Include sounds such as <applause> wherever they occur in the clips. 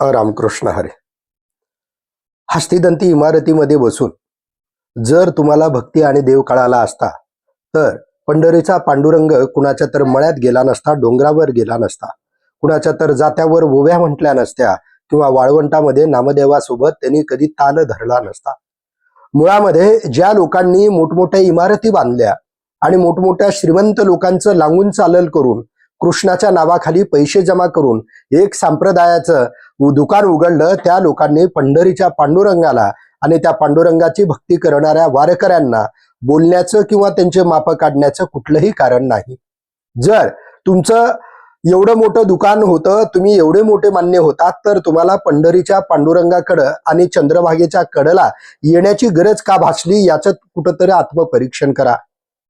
रामकृष्ण हरे. हस्तिदंती इमारतीमध्ये बसून जर तुम्हाला भक्ती आणि देव कळाला असता तर पंढरीचा पांडुरंग कुणाच्या तर मळ्यात गेला नसता डोंगरावर गेला नसता. कुणाच्या तर जात्यावर ओव्या म्हटल्या नसत्या किंवा वाळवंटामध्ये नामदेवासोबत त्यांनी कधी ताल धरला नसता. मुळामध्ये ज्या लोकांनी मोठमोठ्या इमारती बांधल्या आणि मोठमोठ्या श्रीमंत लोकांचं लागून चालल करून कृष्णाच्या नावाखाली पैसे जमा करून एक संप्रदायाचं दुकान उघडलं. त्या लोकांनी पंढरीच्या पांडुरंगाला आणि त्या पांडुरंगाची भक्ती करणाऱ्या वारकऱ्यांना बोलण्याचं किंवा त्यांचे माप काढण्याचं कुठलंही कारण नाही. जर तुमचं एवढं मोठं दुकान होतं तुम्ही एवढे मोठे मान्य होतात तर तुम्हाला पंढरीच्या पांडुरंगाकडं आणि चंद्रभागेच्या कडला येण्याची गरज का भासली याचं कुठंतरी आत्मपरीक्षण करा.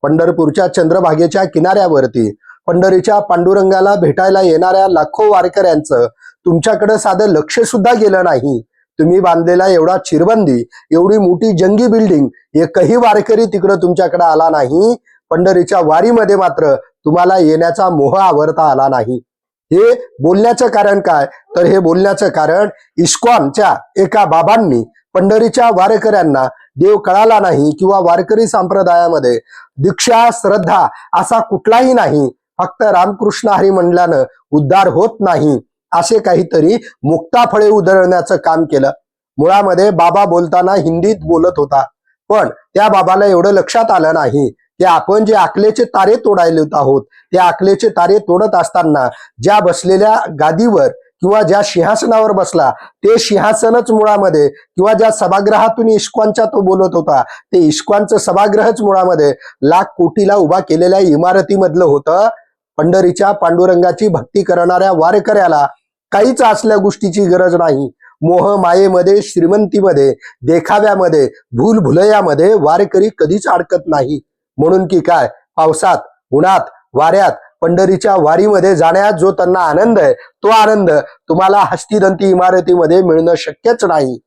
पंढरपूरच्या चंद्रभागेच्या किनाऱ्यावरती पंढरीच्या पांडुरंगाला भेटायला येणाऱ्या लाखो वारकऱ्यांचं तुमच्याकडे साधं लक्ष सुद्धा गेलं नाही. तुम्ही बांधलेला एवढा चिरबंदी एवढी मोठी जंगी बिल्डिंग एकही वारकरी तिकडं तुमच्याकडे आला नाही. पंढरीच्या वारीमध्ये मात्र तुम्हाला येण्याचा मोह आवरता आला नाही. हे बोलण्याचं कारण काय? तर हे बोलण्याचं कारण इस्कॉनच्या एका बाबांनी पंढरीच्या वारकऱ्यांना देव कळाला नाही किंवा वारकरी संप्रदायामध्ये दीक्षा श्रद्धा असा कुठलाही नाही. फक्त रामकृष्ण हरी म्हणल्यानं उद्धार होत नाही असे काहीतरी मुक्ताफळे उधळण्याचं काम केलं. मुळामध्ये बाबा बोलताना हिंदीत बोलत होता पण त्या बाबाला एवढं लक्षात आलं नाही की आपण जे आकलेचे तारे तोडायले आहोत ते आकलेचे तारे तोडत असताना ज्या बसलेल्या गादीवर किंवा ज्या सिंहासनावर बसला ते सिंहासनच मुळामध्ये किंवा ज्या सभागृहातून इस्कॉनच्या तो बोलत होता ते इस्कॉनचं सभागृहच मुळामध्ये लाख कोटीला उभा केलेल्या इमारतीमधलं होतं. पंढरीच्या पांडुरंगाची भक्ती करणाऱ्या वारकऱ्याला काहीच असल्या गोष्टीची गरज नाही. मोह मायेमध्ये श्रीमंतीमध्ये देखाव्यामध्ये भूलभुलयामध्ये वारकरी कधीच अडकत नाही. म्हणून की काय? पावसात उन्हात वाऱ्यात पंढरीच्या वारीमध्ये जाण्यात जो त्यांना आनंद आहे तो आनंद तुम्हाला हस्तिदंती इमारतीमध्ये मिळणं शक्यच नाही.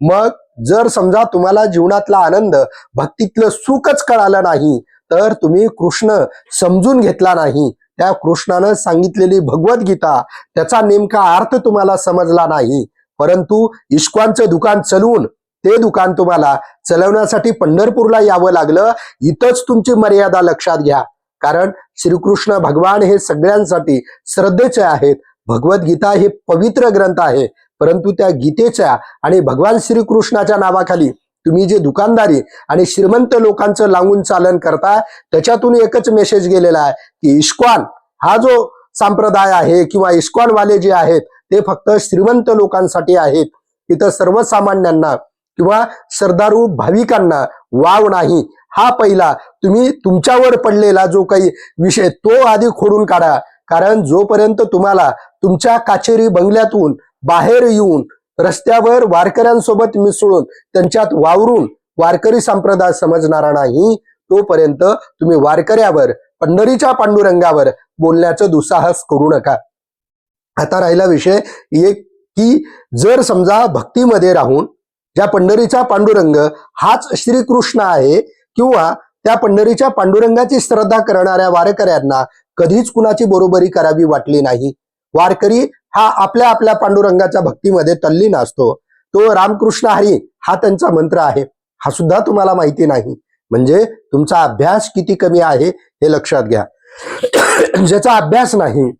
मग जर समजा तुम्हाला जीवनातला आनंद भक्तीतलं सुखच कळालं नाही तर तुम्ही कृष्ण समजून घेतला नाही. त्या कृष्णानं सांगितलेली भगवद्गीता त्याचा नेमका अर्थ तुम्हाला समजला नाही. परंतु इश्कॉनचं दुकान चलवून ते दुकान तुम्हाला चलवण्यासाठी पंढरपूरला यावं लागलं. इथंच तुमची मर्यादा लक्षात घ्या. कारण श्रीकृष्ण भगवान हे सगळ्यांसाठी श्रद्धेचे आहेत. भगवद्गीता हे पवित्र ग्रंथ आहे. परंतु त्या गीतेच्या आणि भगवान श्रीकृष्णाच्या नावाखाली तुम्ही जे दुकानदारी आणि श्रीमंत लोकांचं लावून चालन करता त्याच्यातून एकच मेसेज गेलेला आहे की इस्कॉन हा जो संप्रदाय आहे किंवा इश्कॉनवाले जे आहेत ते फक्त श्रीमंत लोकांसाठी आहेत. इथं सर्वसामान्यांना किंवा सरदारू भाविकांना वाव नाही. हा पहिला तुम्ही तुमच्यावर पडलेला जो काही विषय तो आधी खोडून काढा. कारण जोपर्यंत तुम्हाला तुमच्या काचेरी बंगल्यातून बाहेर येऊन रस्त्यावर वारकऱ्यांसोबत मिसळून त्यांच्यात वावरून वारकरी संप्रदाय समजणारा नाही तोपर्यंत तुम्ही वारकऱ्यावर पंढरीच्या पांडुरंगावर बोलण्याचं दुस्साहस करू नका. आता राहिला विषय एक की जर समजा भक्तीमध्ये राहून ज्या पंढरीचा पांडुरंग हाच श्रीकृष्ण आहे किंवा त्या पंढरीच्या पांडुरंगाची श्रद्धा करणाऱ्या वारकऱ्यांना कधीच कुणाची बरोबरी करावी वाटली नाही. वारकरी हा आपल्या आपल्या पांडुरंगाच्या भक्तीमध्ये तल्लीन असतो. तो रामकृष्ण हरी हा त्यांचा मंत्र आहे. हा सुद्धा तुम्हाला माहिती नाही. म्हणजे तुमचा अभ्यास किती कमी आहे हे लक्षात घ्या. ज्याचा अभ्यास नाही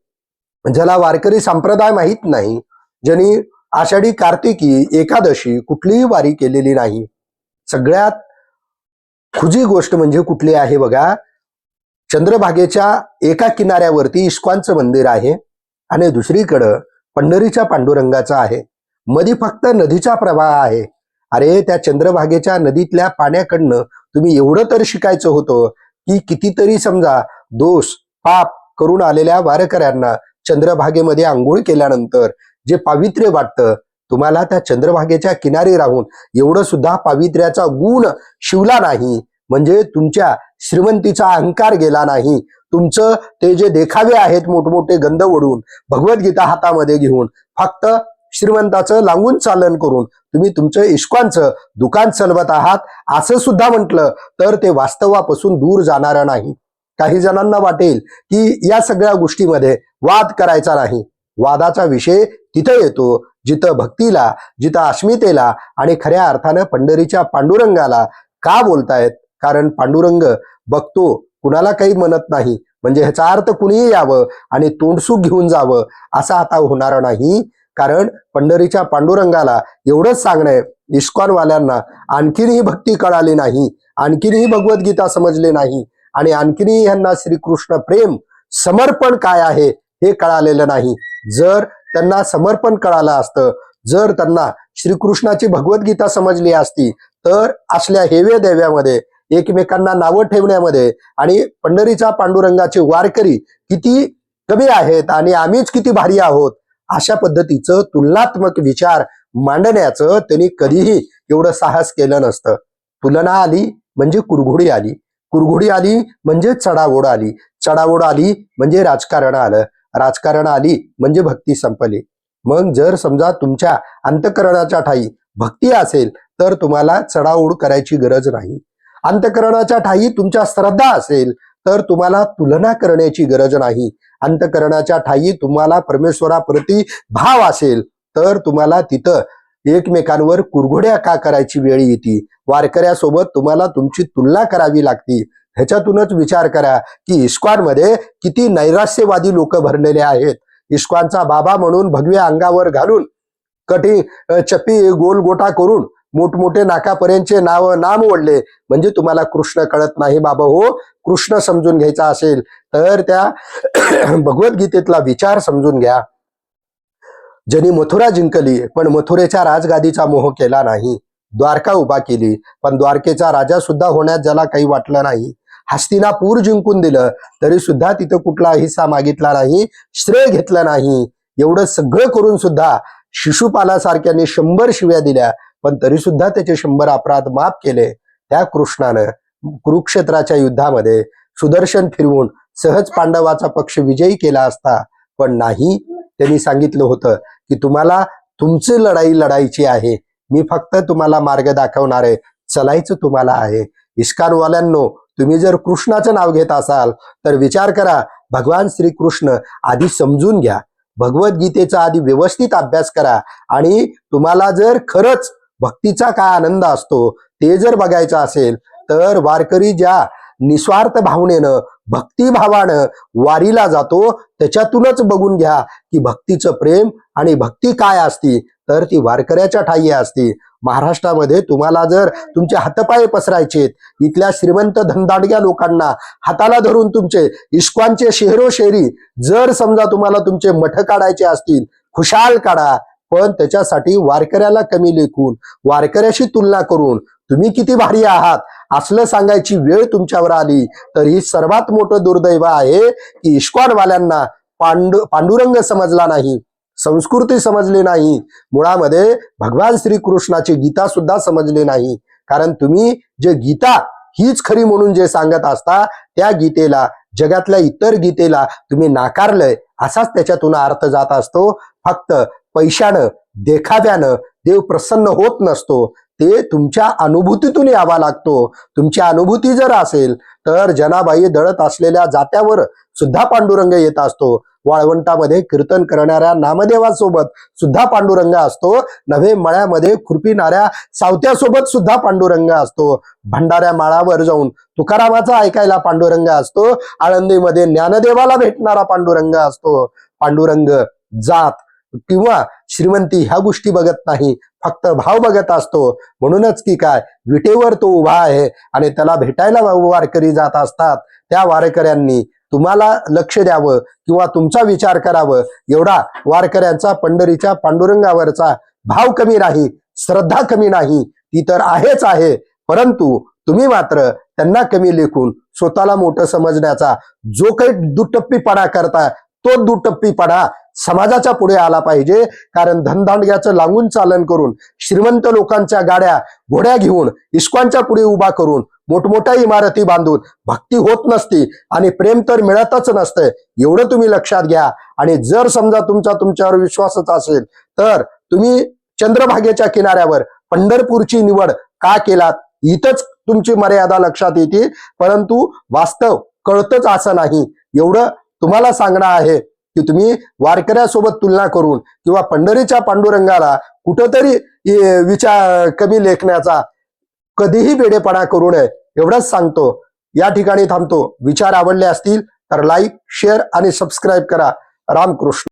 ज्याला वारकरी संप्रदाय माहीत नाही ज्यांनी आषाढी कार्तिकी एकादशी कुठलीही वारी केलेली नाही. सगळ्यात खुजी गोष्ट म्हणजे कुठली आहे बघा? चंद्रभागेच्या एका किनाऱ्यावरती इस्कॉनचं मंदिर आहे. आणि दुसरीकडं पंढरीच्या पांडुरंगाचा आहे. मधी फक्त नदीचा प्रवाह आहे. अरे त्या चंद्रभागेच्या नदीतल्या पाण्याकडनं तुम्ही एवढं तर शिकायचं होतं की कितीतरी समजा दोष पाप करून आलेल्या वारकऱ्यांना चंद्रभागेमध्ये आंघोळ केल्यानंतर जे पावित्र्य वाटतं तुम्हाला त्या चंद्रभागेच्या किनारी राहून एवढं सुद्धा पावित्र्याचा गुण शिवला नाही. म्हणजे तुमच्या श्रीमंतीचा अहंकार गेला नाही. तुमचं ते जे देखावे आहेत मोठमोठे गंध ओढून भगवद्गीता हातामध्ये घेऊन फक्त श्रीमंताचं लांबून चालन करून तुम्ही तुमचं इश्कांचं दुकान चालवत आहात असं सुद्धा म्हटलं तर ते वास्तवापासून दूर जाणार नाही. काही जणांना वाटेल की या सगळ्या गोष्टीमध्ये वाद करायचा नाही. वादाचा विषय तिथं येतो जिथं भक्तीला जिथं अस्मितेला आणि खऱ्या अर्थानं पंढरीच्या पांडुरंगाला का बोलतायत? कारण पांडुरंग बघतो कुणाला काही म्हणत नाही. म्हणजे ह्याचा अर्थ कुणीही यावं आणि तोंडसूक घेऊन जावं असं आता होणार नाही. कारण पंढरीच्या पांडुरंगाला एवढंच सांगणं इस्कॉनवाल्यांना आणखीनही भक्ती कळाली नाही आणखीनही भगवद्गीता समजली नाही आणि आणखीनही यांना श्रीकृष्ण प्रेम समर्पण काय आहे हे कळालेलं नाही. जर त्यांना समर्पण कळालं असतं जर त्यांना श्रीकृष्णाची भगवद्गीता समजली असती तर असल्या हेवे देव्यामध्ये एकमेकांना नावं ठेवण्यामध्ये आणि पंढरीच्या पांडुरंगाचे वारकरी किती कमी आहेत आणि आम्हीच किती भारी आहोत अशा पद्धतीचं तुलनात्मक विचार मांडण्याचं त्यांनी कधीही एवढं साहस केलं नसतं. तुलना आली म्हणजे कुरघोडी आली. कुरघोडी आली म्हणजे चढाओढ आली. चढाओढ आली म्हणजे राजकारण आलं. राजकारण आली म्हणजे भक्ती संपली. मग जर समजा तुमच्या अंतकरणाच्या ठाई भक्ती असेल तर तुम्हाला चढाओढ करायची गरज नाही. अंतकरणाच्या ठाई तुमच्या श्रद्धा असेल तर तुम्हाला तुलना करण्याची गरज नाही. अंतकरणाच्या ठाई तुम्हाला परमेश्वराप्रती भाव असेल तर तुम्हाला तिथं एकमेकांवर कुरघोड्या का करायची वेळ येते? वारकऱ्यासोबत तुम्हाला तुमची तुलना करावी लागती. ह्याच्यातूनच विचार करा की इस्कॉनमध्ये किती नैराश्यवादी लोक भरलेले आहेत. इस्कॉनचा बाबा म्हणून भगव्या अंगावर घालून कठी चपी गोल गोटा करून मोठमोठे नाकापर्यंतचे नाव नाम ओढले. म्हणजे तुम्हाला कृष्ण कळत नाही बाबा हो. कृष्ण समजून घ्यायचा असेल तर त्या <clears throat> भगवद्गीतेतला विचार समजून घ्या. ज्यांनी मथुरा जिंकली पण मथुरेच्या राजगादीचा मोह केला नाही. द्वारका उभा केली पण द्वारकेचा राजा सुद्धा होण्यात ज्याला काही वाटलं नाही. हस्तिनापूर जिंकून दिलं तरी सुद्धा तिथं कुठला हिस्सा मागितला नाही श्रेय घेतलं नाही. एवढं सगळं करून सुद्धा शिशुपालासारख्याने शंभर शिव्या दिल्या. पण तरी सुद्धा त्याचे शंभर अपराध माफ केले. त्या कृष्णानं कुरुक्षेत्राच्या युद्धामध्ये सुदर्शन फिरवून सहज पांडवाचा पक्ष विजयी केला असता. पण नाही त्यांनी सांगितलं होतं की तुम्हाला तुमची लढाई लढायची आहे. मी फक्त तुम्हाला मार्ग दाखवणार आहे चलायचं तुम्हाला आहे. इस्कानवाल्यांनो तुम्ही जर कृष्णाचं नाव घेत असाल तर विचार करा भगवान श्रीकृष्ण आधी समजून घ्या. भगवद्गीतेचा आधी व्यवस्थित अभ्यास करा आणि तुम्हाला जर खरंच भक्तीचा काय आनंद असतो ते जर बघायचं असेल तर वारकरी ज्या निस्वार्थ भावनेनं भक्तिभावानं वारीला जातो त्याच्यातूनच बघून घ्या की भक्तीचं प्रेम आणि भक्ती काय असती तर ती वारकऱ्याच्या ठाई असती. महाराष्ट्रामध्ये तुम्हाला जर तुमचे हातपाय पसरायचे इथल्या श्रीमंत धनदांडग्या लोकांना हाताला धरून तुमचे इस्कॉनचे शेहरो शेरी जर समजा तुम्हाला तुमचे मठ काढायचे असतील खुशाल काढा. पण त्याच्यासाठी वारकऱ्याला कमी लेखून वारकऱ्याशी तुलना करून तुम्ही किती भारी आहात असलं सांगायची वेळ तुमच्यावर आली तर ही सर्वात मोठं दुर्दैव आहे की इश्कॉनवाल्यांना पांडु पांडुरंग समजला नाही संस्कृती समजली नाही मुळामध्ये भगवान श्रीकृष्णाची गीता सुद्धा समजली नाही. कारण तुम्ही जे गीता हीच खरी म्हणून जे सांगत असता त्या गीतेला जगातल्या इतर गीतेला तुम्ही नाकारलंय असाच त्याच्यातून अर्थ जात असतो. फक्त पैशानं देखाव्यानं देव प्रसन्न होत नसतो ते तुमच्या अनुभूतीतून यावा लागतो. तुमची अनुभूती जर असेल तर जनाबाई दळत असलेल्या जात्यावर सुद्धा पांडुरंग येत असतो. वाळवंटामध्ये कीर्तन करणाऱ्या नामदेवासोबत सुद्धा पांडुरंग असतो. नव्हे मळ्यामध्ये खुरपिणाऱ्या सावत्यासोबत सुद्धा पांडुरंग असतो. भंडाऱ्या माळावर जाऊन तुकारामाचा ऐकायला पांडुरंग असतो. आळंदीमध्ये ज्ञानदेवाला भेटणारा पांडुरंग असतो. पांडुरंग जात किंवा श्रीमंती ह्या गोष्टी बघत नाही फक्त भाव बघत असतो. म्हणूनच की काय विटेवर तो उभा आहे आणि त्याला भेटायला वारकरी जात असतात. त्या वारकऱ्यांनी तुम्हाला लक्ष द्यावं किंवा तुमचा विचार करावं. एवढा वारकऱ्यांचा पंढरीच्या पांडुरंगावरचा भाव कमी नाही श्रद्धा कमी नाही ती तर आहेच आहे. परंतु तुम्ही मात्र त्यांना कमी लेखून स्वतःला मोठं समजण्याचा जो काही दुटप्पीपणा करता तो दुटप्पीपणा समाजाच्या पुढे आला पाहिजे. कारण धनदांडग्याचं लागून चालन करून श्रीमंत लोकांच्या गाड्या घोड्या घेऊन इस्कॉनच्या पुढे उभा करून मोठमोठ्या इमारती बांधून भक्ती होत नसती आणि प्रेम तर मिळतच नसतंय एवढं तुम्ही लक्षात घ्या. आणि जर समजा तुमचा तुमच्यावर विश्वासच असेल तर तुम्ही चंद्रभागेच्या किनाऱ्यावर पंढरपूरची निवड का केलात? इथंच तुमची मर्यादा लक्षात येते परंतु वास्तव कळतच असं नाही. एवढं तुम्हाला सांगणं आहे की तुम्ही वारकऱ्यासोबत तुलना करून किंवा पंढरीच्या पांडुरंगाला कुठंतरी विचार कमी लेखण्याचा कधीही वेडेपणा करू नये एवढंच सांगतो. या ठिकाणी थांबतो. विचार आवडले असतील तर लाईक शेअर आणि सबस्क्राईब करा. रामकृष्ण.